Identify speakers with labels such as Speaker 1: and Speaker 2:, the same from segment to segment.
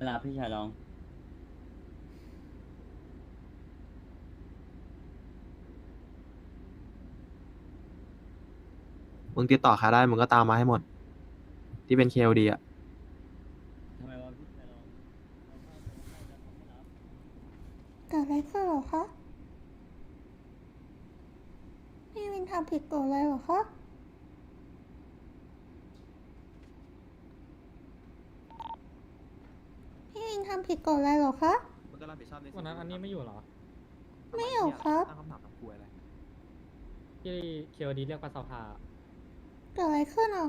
Speaker 1: เวลาพี่ชายลอง
Speaker 2: มึงติดต่อใครได้มึงก็ตามมาให้หมด ที่เป็น KLD อะ
Speaker 1: ทำไมวะพี่ชายลอง
Speaker 3: เกิดอะไรขึ้นเหรอคะ พี่วินทำผิดกฎอะไรเหรอคะ พี่วินทำผิดกฎอะไรเหรอคะ
Speaker 2: มึง ก็รับผิดชอบใน
Speaker 4: วันนั้นอันนี้ไม่อยู่เหรอ
Speaker 3: ไม่อยู่ครับ
Speaker 2: ตั้งคำถามกับกูอะไร
Speaker 4: ที่เคโอดีเรียกว่าสภา
Speaker 3: เกิดอะไรขึ้นอะ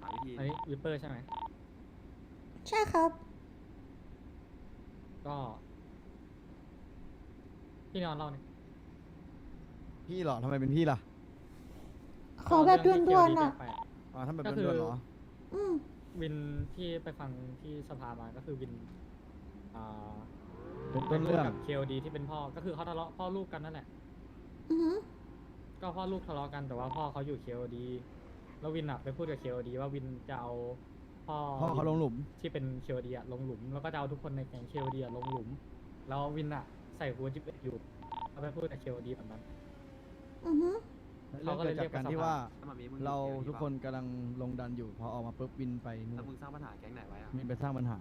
Speaker 2: หาวิธี
Speaker 4: อันนี้วิปเปอร์ใช่ไหม
Speaker 3: ใช่ครับ
Speaker 4: ก็พี่นอนเล่าเนี่ย
Speaker 5: พี่เหรอทำไมเป็นพี่ล่ะ
Speaker 3: ขอแบบด่
Speaker 4: เรื่
Speaker 3: ว
Speaker 4: อนงที่
Speaker 3: ๆ
Speaker 4: KOD
Speaker 3: อะ
Speaker 4: เรียกไป
Speaker 5: อ๋อทำแบบ
Speaker 4: ก็คือ
Speaker 5: ด่วนๆเหรอ
Speaker 3: อืม
Speaker 4: วินที่ไปฟังที่สภามาก็คือวินอ่า
Speaker 5: เป็นต้นเรื่อง
Speaker 4: กับเคโอดีที่เป็นพ่อ ก็คือเขาทะเลาะพ่อลูกกันนั่นแหละ
Speaker 3: อือหือ
Speaker 4: ก็พ่อลูกทะเลาะกันแต่ว่าพ่อเขาอยู่เคโอดีแล้ววินอะไปพูดกับเคโอดีว่าวินจะเอาพ่อ
Speaker 5: พ่อเขาลงหลุม
Speaker 4: ที่เป็นเคโอดีอะลงหลุม แล้วก็จะเอาทุกคนในแก๊งเคโอดีอะลงหลุม แล้ววินอะใส่หัวจิบเอ็ดอยู่เขาไปพูดกับเคโอดีแบบนั้น
Speaker 3: อือหือ
Speaker 5: เรื่อง
Speaker 4: เขาก็เล
Speaker 5: เกิ
Speaker 4: ย
Speaker 5: ดจากการที่ว่า
Speaker 2: ถ้ามันมีมึง
Speaker 5: เรา
Speaker 2: อยู่ KLD
Speaker 5: ทุกคนกำลังลงดันอยู่ พอออกมาปุ๊บวินไปนู่
Speaker 2: ถ้านมึงสร้างปัญหาแก๊งไหนไว้อะ
Speaker 5: มีไปสร้างปัญหา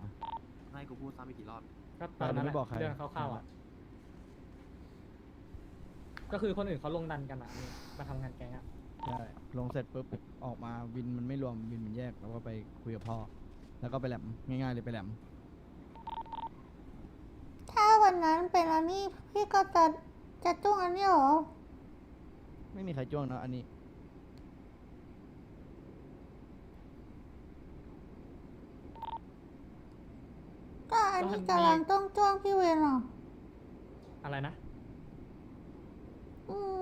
Speaker 2: ให้กูพูดซ้ำอีกกี่รอบ
Speaker 4: ก็ตอนนั้นแห
Speaker 5: แต่เราไม่
Speaker 4: ละ
Speaker 5: บอกใคร
Speaker 4: เรื่องคร่าวๆอะ ก็คือคนอื่นเขาลงดันกันอะนี่มาทำงานแก๊งอะ
Speaker 5: ใช่ลงเสร็จปุ๊บออกมาวินมันไม่รวมวินมันแยกแล้วก็ไปคุยกับพ่อ แล้วก็ไปแหลมง่ายๆเลยไปแหลม
Speaker 3: ถ้าวันนั้นเป็นอันนี้พี่ก็จะจะจุ้งอันนี้เหรอ
Speaker 5: ไม่มีใครจ้วงนะอันนี้
Speaker 3: ก็ อันนี้กำลังต้องจ้วงพี่เวนเหรอ
Speaker 4: อะไรนะ
Speaker 3: อืม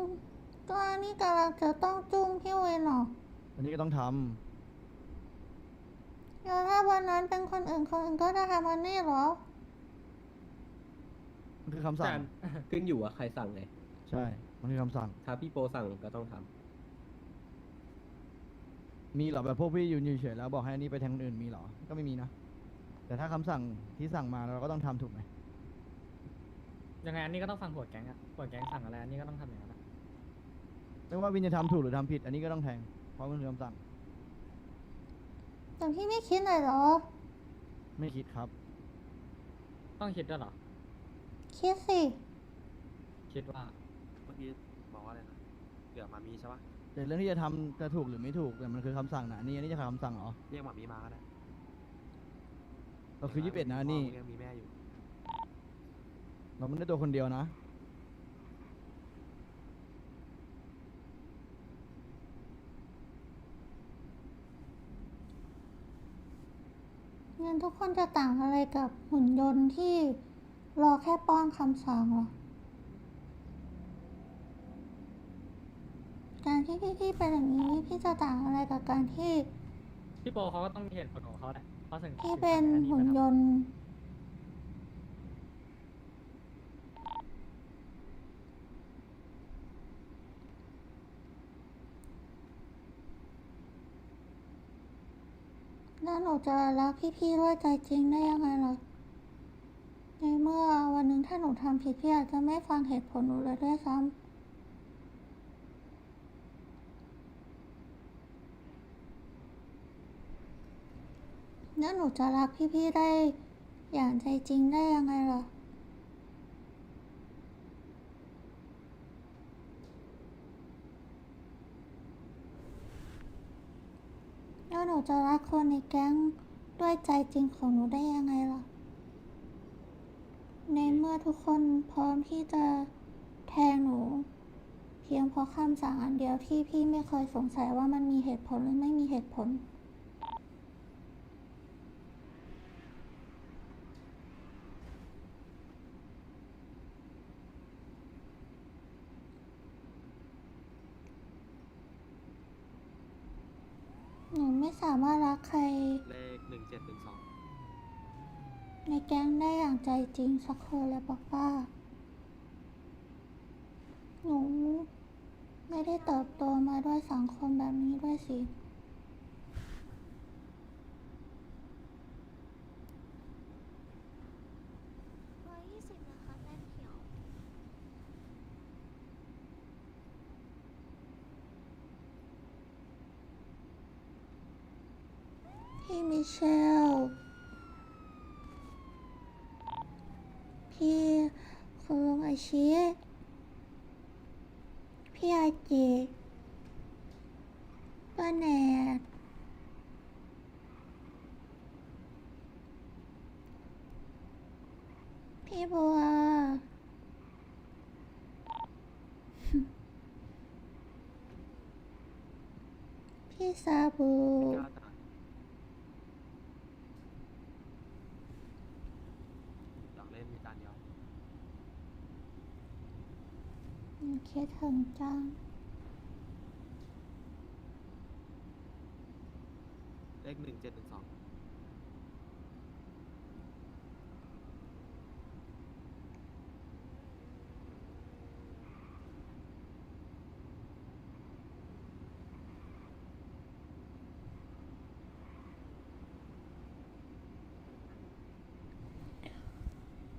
Speaker 3: ก็อันนี้กำลังจะต้องจุ้งพี่เวนเหรอ
Speaker 5: อันนี้ก็ต้องทำ
Speaker 3: แล้วถ้าวันนั้นเป็นคนอื่นคนอื่นก็จะทำอันนี้เหรอ
Speaker 5: มันคือคำสั่ง
Speaker 6: ขึ้นอยู่ว่าใครสั่งไง
Speaker 5: ใช่ มันคือคำสั่ง
Speaker 6: ถ้าพี่โปสั่งก็ต้องทำ
Speaker 5: มีเหรอแบบพวกพี่ยืนเฉยๆแล้วบอกให้อันนี้ไปแทงคนอื่นมีเหรอ ก็ไม่มีนะ แต่ถ้าคำสั่งที่สั่งมาเราก็ต้องทำถูกไหม
Speaker 4: ยังไงอันนี้ก็ต้องฟังหัวแก๊งอะหัวแก๊งสั่งอะไรอันนี้ก็ต้องทำอย่างนั้นอะ
Speaker 5: ไม่ว่าวินจะทำถูกหรือทำผิด อันนี้ก็ต้องแทงเพราะมันคือคำสั่ง
Speaker 3: แต่พี่ไม่คิดเลยเหรอ
Speaker 5: ไม่คิดครับ
Speaker 4: ต้องคิดด้วยเหรอ
Speaker 3: คิดสิ
Speaker 4: คิดว่า
Speaker 2: เมื่อกี้บอกว่าอะไรนะเดี๋ยวมามีใช่ปะ
Speaker 5: แต่เรื่องที่จะทำจะถูกหรือไม่ถูกแต่มันคือคำสั่งนะอันนี่อันนี้จะคือคำสั่งเหรอ
Speaker 2: เรียกมามีมาก็ได้
Speaker 5: เราคือยี่สิบเอ็ดนะอันนี่
Speaker 2: พ่อมึงยังมีแม่อยู่
Speaker 5: เราไม่ได้ตัวคนเดียวนะ
Speaker 3: งั้นทุกคนจะต่างอะไรกับหุ่นยนต์ที่รอแค่ป้อนคำสั่งเหรอ การที่พี่ๆเป็นอย่างนี้พี่จะต่างอะไรกับการที่
Speaker 4: พี่โปเขาก็ต้องมีเหตุผลของเขาแหละ เพราะถึง
Speaker 3: พี่
Speaker 4: ถึง
Speaker 3: เป็น
Speaker 4: สั่งให้อั
Speaker 3: หุ่น
Speaker 4: ไป
Speaker 3: ย
Speaker 4: ทำ
Speaker 3: นต์แล้วหนูจะรักพี่ๆด้วยใจจริงได้ยังไงล่ะในเมื่อวันหนึ่งถ้าหนูทำผิดพี่อาจจะไม่ฟังเหตุผลหนูเลยด้วยซ้ำ แล้วหนูจะรักพี่ๆได้ อย่างใจจริงได้ยังไงล่ะแล้วหนูจะรักคนในแก๊งด้วยใจจริงของหนูได้ยังไงล่ะ ในเมื่อทุกคนพร้อมที่จะแทงหนู เพียงเพราะคำสั่งอันเดียวที่พี่ไม่เคยสงสัยว่ามันมีเหตุผลหรือไม่มีเหตุผล ใจจริงสักคนแล้วบอกว่า หนูไม่ได้เติบโตมาด้วยสังคมแบบนี้ด้วยสิ
Speaker 2: พี่
Speaker 3: มิเชล พี่คุณลุงอาชิพี่อาจิป้าแหนดพี่บัวพี่ซาบู
Speaker 2: อยากเล่นมีจานเดียว
Speaker 3: หนู คิดถึงจัง
Speaker 2: เลขหนึ่งเจ็ดหนึ่งสอง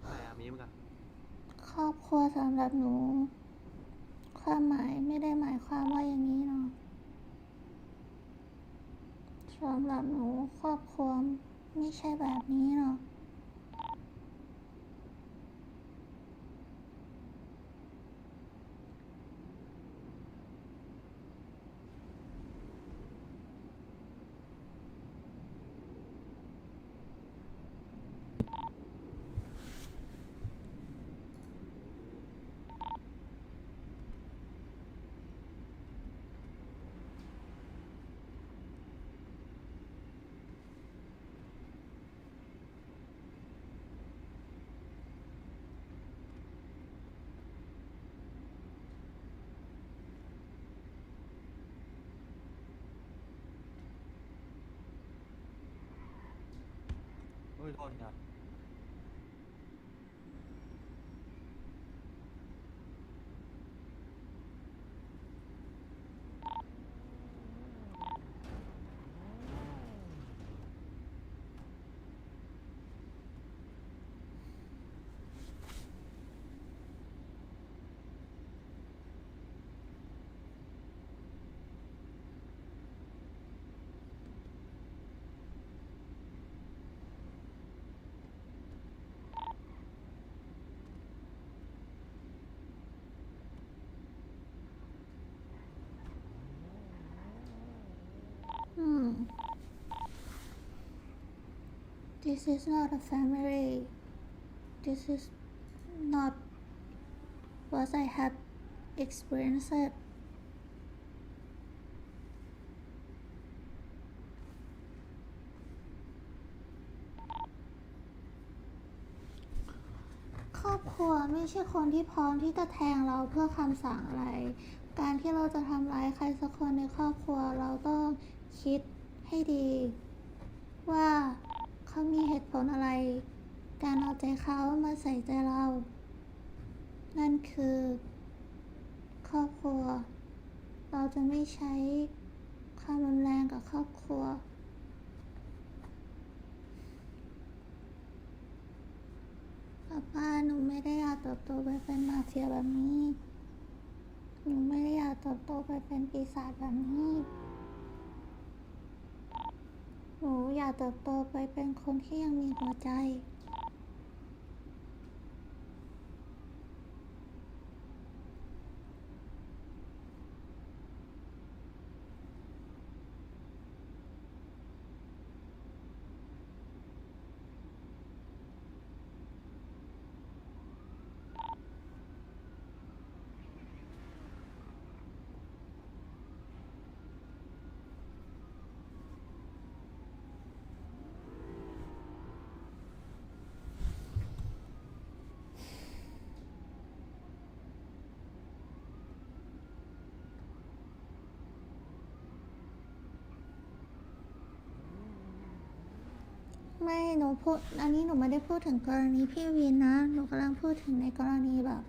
Speaker 2: ไหนอะมีมั้งอะ
Speaker 3: ครอบครัวสำหรับหนู ความหมายไม่ได้หมายความว่าอย่างนี้เนาะสำหรับหนูครอบครัวไม่ใช่แบบนี้เนาะ
Speaker 2: โอ้ยโทษครับ
Speaker 3: อืม This is not a family This is not what I have experienced ครอบครัวไม่ใช่คนที่พร้อมที่จะแทงเราเพื่อคำสั่งอะไร การที่เราจะทำร้ายใครสักคนในครอบครัวเราต้องคิดให้ดีว่า เขามีเหตุผลอะไร การเอาใจเขามาใส่ใจเรา นั่นคือ ครอบครัว เราจะไม่ใช้ความรุนแรงกับครอบครัว ป้าป้าหนูไม่ได้อยากเติบโตไปเป็นมาเฟียแบบนี้ หนูไม่ได้อยากเติบโตไปเป็นปีศาจแบบนี้ หนูอยากเติบโตไปเป็นคนที่ยังมีหัวใจ ไม่หนูพูดอันนี้หนูไม่ได้พูดถึงกรณีพี่วินนะหนูกำลังพูดถึงในกรณีแบบ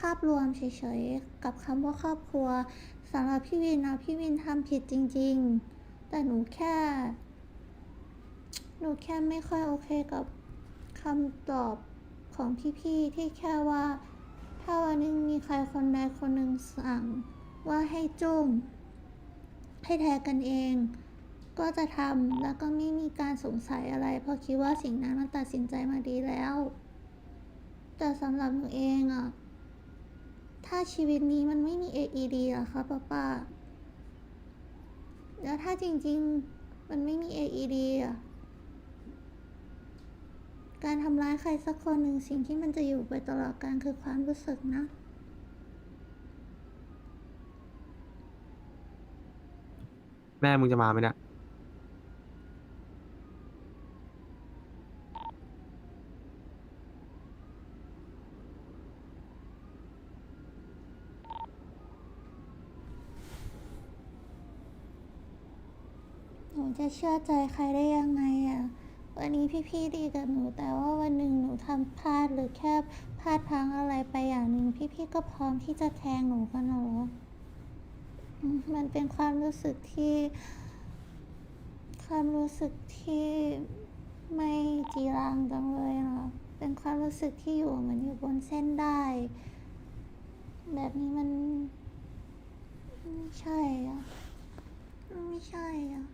Speaker 3: ภาพรวมเฉยๆกับคำว่าครอบครัวสำหรับพี่วินนะพี่วินทำผิดจริง ๆ แต่หนูแค่ หนูแค่ไม่ค่อยโอเคกับคำตอบของพี่ๆที่แค่ว่า ถ้าวันหนึงมีใครคนใดคนหนึ่งสั่งว่าให้จุ้มให้แทนกันเอง ก็จะทำแล้วก็ไม่มีการสงสัยอะไร เพราะคิดว่าสิ่งนั้นมันตัดสินใจมาดีแล้ว แต่สำหรับหนูเองอะถ้าชีวิตนี้มันไม่มี AED อะคะป้าป้าแล้วถ้าจริงๆมันไม่มี AED อะการทำร้ายใครสักคนหนึ่งสิ่งที่มันจะอยู่ไปตลอดกาลคือความรู้สึกนะ
Speaker 2: แม่มึงจะมาไหมเนี่ย
Speaker 3: หนู จะเชื่อใจใครได้ยังไงอะวันนี้พี่ๆดีกับหนู แต่ว่าวันหนึ่งหนูทำพลาดหรือแค่พลาดพลังอะไรไปอย่างหนึ่งพี่ๆก็พร้อมที่จะแทงหนูกันหรอมันเป็นความรู้สึกที่ ความรู้สึกที่ไม่จีรังจังเลยเนาะเป็นความรู้สึกที่อยู่เหมือนอยู่บนเส้นได้ แบบนี้มัน ไม่ใช่อะไม่ใช่อะ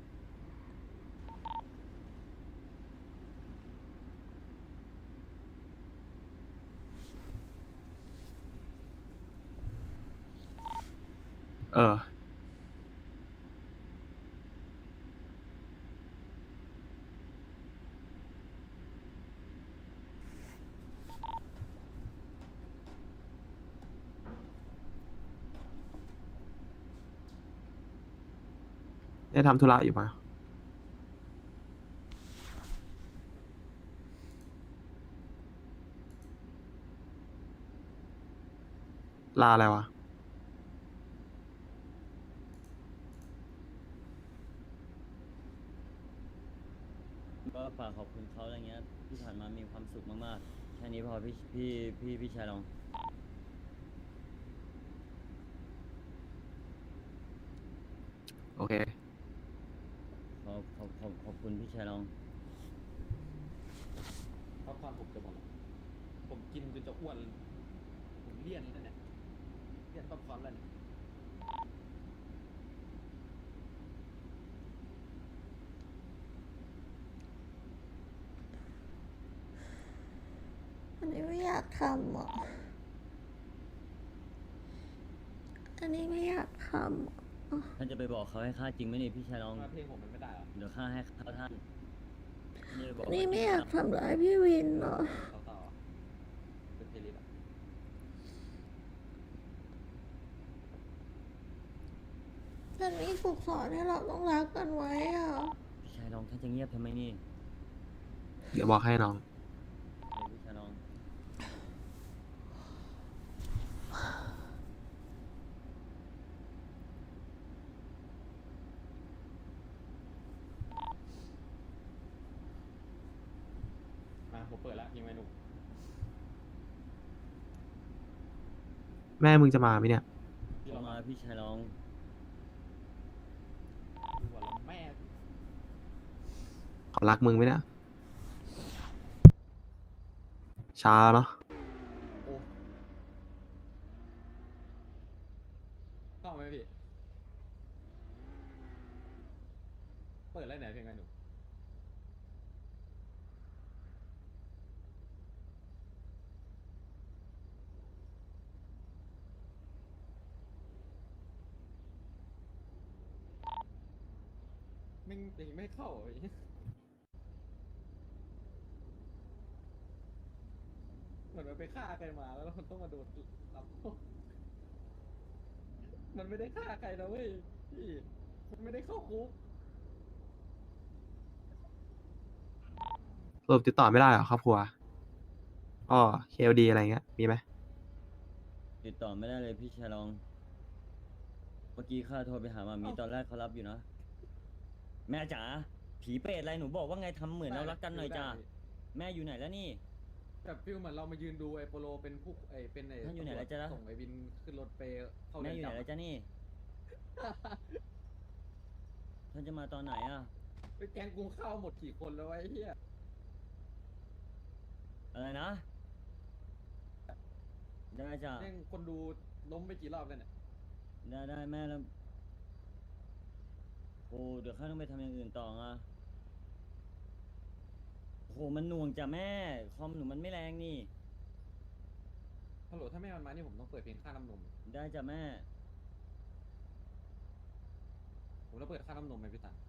Speaker 2: เออ ได้ทำธุระอยู่ปะลาอะไรวะ
Speaker 1: ก็ฝากขอบคุณ เขาอะไรเงี้ยที่ผ่านมามีความสุขมากๆแค่นี้พอพี่พี่พี่พี่ชายลอง
Speaker 2: โอเค
Speaker 1: ขอบขอบขอบขอบคุณพี่ชายลอง
Speaker 7: ป๊อปคอร์นผมจะหมดแล้วผมกินจนจะอ้วนผมเลี่ยนแล้วเนี่ยเลี่ยนป๊อปคอร์นแล้วเนี่ย
Speaker 3: อันนี้ไม่อยากทำอะอันนี้ไม่อยากทำอะ
Speaker 1: ท่านจะไปบอกเขาให้ค่าจริงไหมเนี่ยพี่ชายลอง
Speaker 7: ทำไมเพลงผมมันไม่ได้เหรอ
Speaker 1: เดี๋ยวค่าให้ค่าท่านนี่จะบอก
Speaker 3: อันนี้ไม่อยากทำร้ายพี่วินเหรอ
Speaker 7: ต่อต่อเป็นเพลย์ลิสต์อะ
Speaker 3: มันมีฝึกสอนให้เราต้องรักกันไว้อะ
Speaker 1: พี่ชายลองท่านจะเงียบทำไมนี่
Speaker 2: เดี๋ยวบอกให้น้อง
Speaker 1: เออพี่ชายลอง
Speaker 7: มาผมเปิดแล้วยังไงหนุ่ม
Speaker 2: แม่มึงจะมาไหมเนี่ย
Speaker 7: พี่
Speaker 1: เข้า
Speaker 7: ลอง
Speaker 1: มา
Speaker 7: มา
Speaker 1: พี่ชายลอง
Speaker 7: ดูก่อนแล้วแม่
Speaker 2: เขารักมึงไหมเนี่ย ช้าเนาะ
Speaker 7: โอ้เข้าไหมพี่ เปิดแล้วไหนเพลงไงหนุ่ มไม่งเพลงไม่เข้าไอ้เหี้ยเหมือนมันไปฆ่าใครมาแล้วมันต้องมาโดนรับโทษมันไม่ได้ฆ่าใครนะเว้ยพี่มันไม่ได้เข้าคุก
Speaker 2: สรุปติดต่อไม่ได้เหรอครอบครัวอ๋อเคลดีอะไรเงี้ย มีไหม
Speaker 1: ติดต่อไม่ได้เลยพี่ชายลอง เมื่อกี้ข้าโทรไปหามามี
Speaker 7: เอ้า
Speaker 1: ตอนแรกเขารับอยู่นะ แม่จ๋าผีเปรตอะไรหนูบอกว่าไงทำเหมือนเรารักกันหน่อยจ้าแม่อยู่ไหนแล้วนี่
Speaker 7: แบบฟิลเหมือนเรามายืนดูไอ้โปโลเป็นผู้ไอ้เป็นไอ้
Speaker 1: ท่านอยู่ไหนแล้วจ๊ะ
Speaker 7: ส่งไอ้บินขึ้นรถไปเข้า
Speaker 1: แม่
Speaker 7: เรือน
Speaker 1: อยู่ไหน
Speaker 7: จำ
Speaker 1: แล้วจ้านี่ท่านจะมาตอนไหนอะ
Speaker 7: ไปแกงกรุงข้าวหมดกี่คนแล้ววะไอ้เหี้ย
Speaker 1: อะไรนะได้จ้ะ
Speaker 7: แม่งคนดูล้มไปกี่รอบแล้วเนี่ย
Speaker 1: ได้ได้แม่แล้ว ผอ้เดี๋ยวข้าต้องไปทำอย่างอื่นต่ออะโอ้โหมันหน่วงจ้ะแม่ คอมหนูมันไม่แรงนี่
Speaker 7: ฮัลโหลถ้าแม่มันมานี่ผมต้องเปิดเพลงค่าน้ำนม
Speaker 1: ได้จ้ะแม่
Speaker 7: ผมต้องเปิดค่าน้ำนมไหมพี่ตัน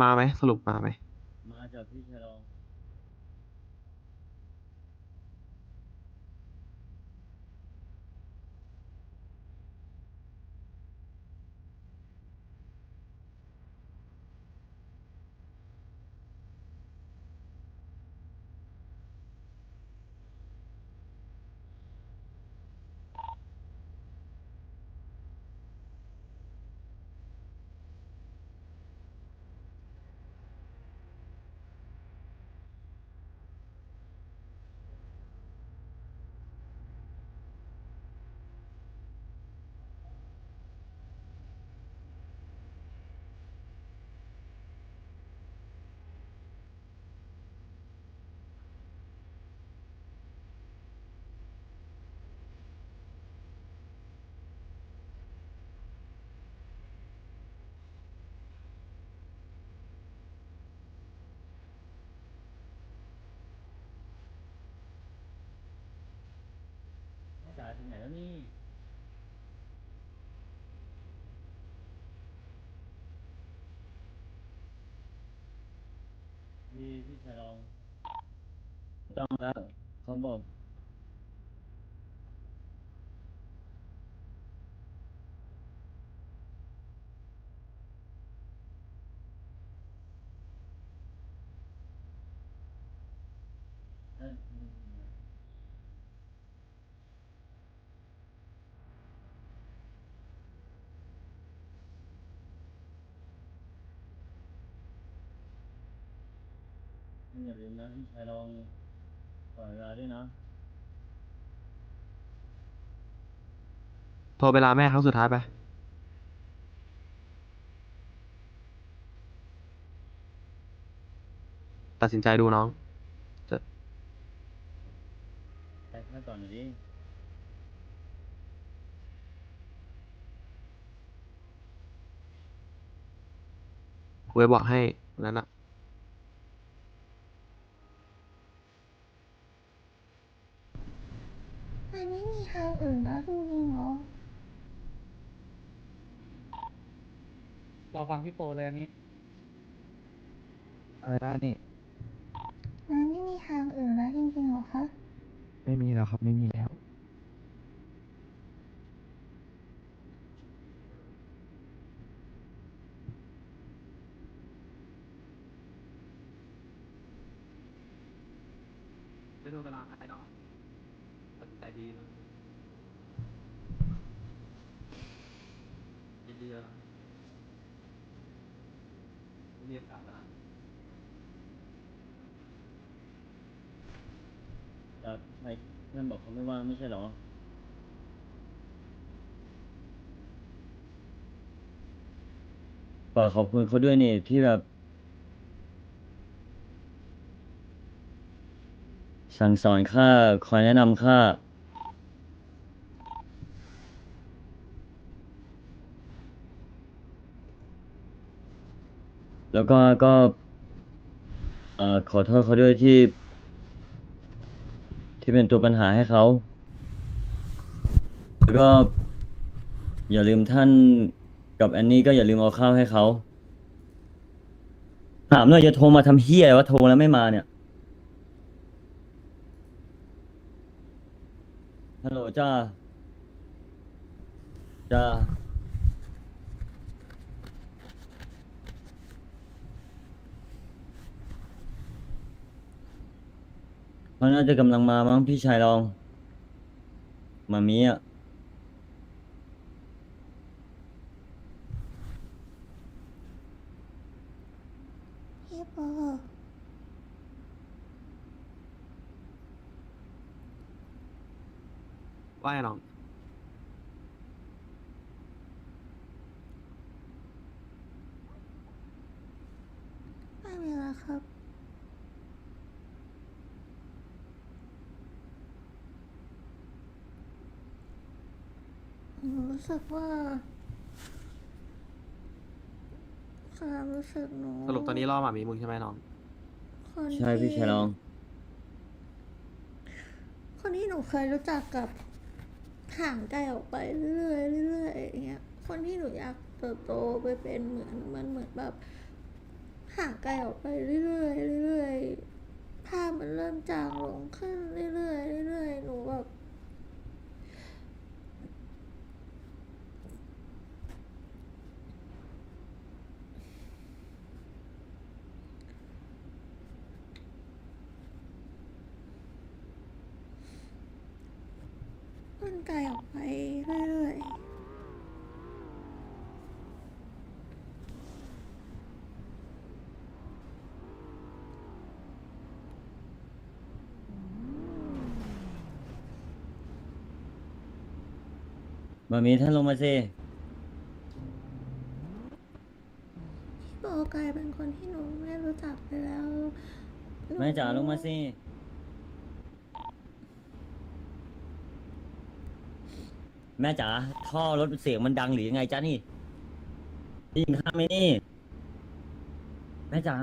Speaker 2: มาไหมสรุปมาไหม
Speaker 1: มาจากพี่ชายรอง ถึงไหนแล้วนี่พี่พี่ชายรองต้องแล้วเขาบอก เอ้ย อย่าลืมนะพี่ชายรองปล่อยเวลาด้วยนะ
Speaker 2: โทรไปลาแม่ครั้งสุดท้ายไป ตัดสินใจดูน้อง จะ
Speaker 1: แท็กมาก่อนหน่อยดิ
Speaker 2: คุยบอกให้วันนั้นอะ
Speaker 3: มันไม่มี ทางอื่นแล้วจริงๆเหรอ
Speaker 4: รอฟังพี่โปเลยอันนี้
Speaker 5: อะไรนะนี่
Speaker 3: มันไม่มีทางอื่นแล้วจริงๆเหรอคะ
Speaker 5: ไม่มีแล้วครับ ไม่มีแล้ว
Speaker 6: ไม่ต้องเวลาอะไรหรอกตัดสินใจดีนะยินดีแล้วมีโอกาสนะ
Speaker 1: แต่ไอ้เพื่อนบอกเขาไม่ว่างไม่ ใช่หรอ ฝากขอบคุณเขาด้วยนี่ที่แบบ สั่งสอนข้าคอยแนะนำข้าแล้วก็ก็ขอโทษเขาด้วยที่ ที่เป็นตัวปัญหาให้เขา แล้วก็ อย่าลืมท่านกับแอนนี่ก็อย่าลืมเอาข้าวให้เขาถามหน่อยจะโทรมาทำเฮียอะไรวะโทรแล้วไม่มาเนี่ยฮัลโหลจ้าจ้าเขาน่าจะกำลังมามั้งพี่ชายลอง มามีอะ
Speaker 3: พี่โบ
Speaker 2: ว่าไงน้อง
Speaker 3: ไม่มีแล้วครับ หนูรู้สึกว่า ความรู้สึกหนู
Speaker 2: สรุปตอนนี้ล่อหมามีมึงใช่ไหมน้อง
Speaker 3: คน
Speaker 1: ใช่พี่ชายลอง
Speaker 3: คนที่หนูเคยรู้จักกับห่างไกลออกไปเรื่อยๆเรื่อยๆอย่างเงี้ย คนที่หนูอยากเติบโตไปเป็นเหมือนมันเหมือนแบบห่างไกลออกไปเรื่อยๆเรื่อยๆภาพมันเริ่มจางลงขึ้นเรื่อยๆเรื่อยๆหนูแบบ มัน ไกลออกไปเรื่อยๆ
Speaker 1: มามีท่านลงมาสิ
Speaker 3: พี่โบกลายเป็นคนที่หนูไม่รู้จักไปแล้วหนู
Speaker 1: แม่จ๋าลงมาสิ แม่จ๋าท่อรถเสียงมันดังหรือยังไงจ๊ะนี่ได้ยินข้าไหมนี่ แม่จ๋า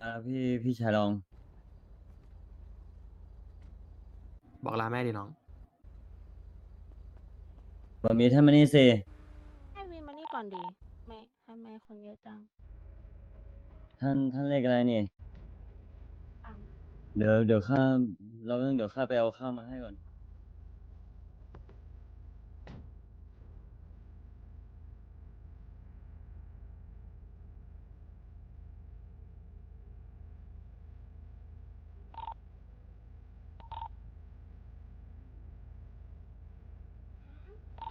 Speaker 1: อ่าพี่พี่ชายลอง
Speaker 2: บอกลาแม่ดิน้อง
Speaker 1: มามีท่านมานี่สิ
Speaker 8: ให้วินมานี่ก่อนดีไม่ทำไมคนเยอะจัง
Speaker 1: ท่านท่านเลขอะไรนี่
Speaker 8: อะ
Speaker 1: เดี๋ยวเดี๋ยวข้าเราต้องเดี๋ยวข้าไปเอาข้าวมาให้ก่อน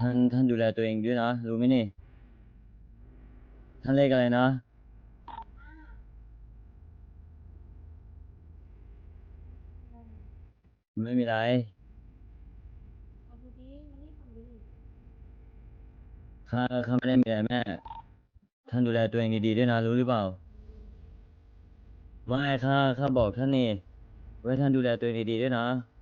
Speaker 1: ท่านท่านดูแลตัวเองด้วยนะ รู้ไหมนี่ ท่านเลขอะไรนะไม่มีไร
Speaker 8: เอาดูดีมานี่ก่อนดี
Speaker 1: ข้าข้าไม่ได้มีอะไรแม่ ท่านดูแลตัวเองดีๆด้วยนะ รู้หรือเปล่า ไม่ข้าข้าบอกท่านนี่ไว้ท่านดูแลตัวเองดีๆด้วยนะ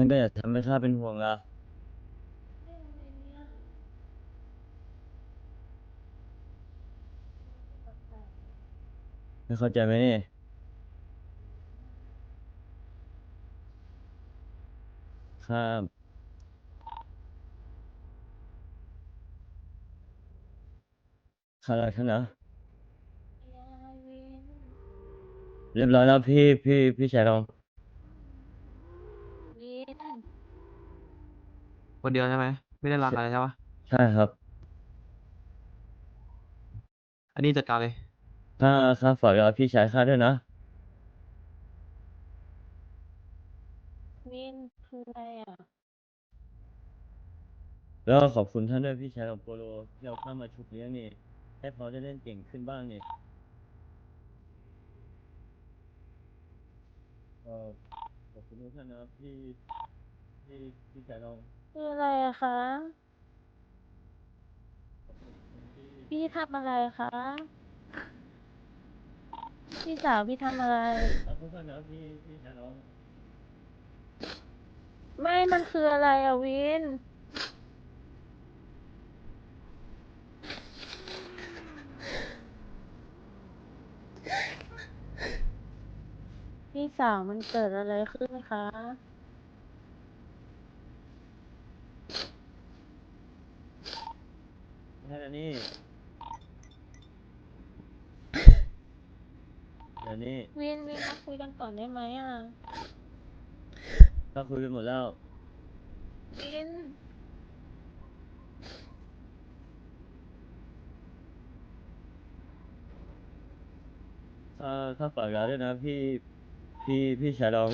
Speaker 1: ท่านก็อย่าทำให้ข้าเป็นห่วงละ
Speaker 8: เล่นอะไรเนี่ยแปลก
Speaker 1: ไม่เข้าใจไหมนี่ข้าข้ารักท่านนะ
Speaker 8: ๆยายวิน
Speaker 1: เรียบร้อยแล้วพี่พี่พี่ชายรอง
Speaker 8: วิน
Speaker 2: คนเดียวใช่ไหมไม่ได้รักอะไรใช่ปะ
Speaker 1: ใช่ครับ
Speaker 2: อันนี้จัดการเลย
Speaker 1: ข้าข้าฝากกับพี่ชายข้าด้วยนะ
Speaker 8: วินคืออะไรอะ
Speaker 1: แล้วก็ขอบคุณท่านด้วยพี่ชายของโปโลที่เอาข้ามาชุบเลี้ยงนี่ให้เขาได้เล่นเก่งขึ้นบ้างนี่เออขอบคุณทุกท่านนะครับที่ที่พี่ชายเรา
Speaker 8: คืออะไรอะคะ
Speaker 1: ที่
Speaker 8: พี่ทำอะไรคะ พี่สาวพี่ทำอะไร
Speaker 1: ขอบคุณท่านนะครับที่พี่ชายเรา
Speaker 8: ไม่มันคืออะไรอะวิน พี่สาวมันเกิดอะไรขึ้นคะ
Speaker 1: แค่ นี้เดี๋ยวนี้
Speaker 8: วินวินมาคุยกันก่อนได้ไหมอะ
Speaker 1: ก็คุยกันหมดแล้ว
Speaker 8: วิน
Speaker 1: เออถ้าฝากร้านด้วยนะพี่ พี่ พี่ชายรอง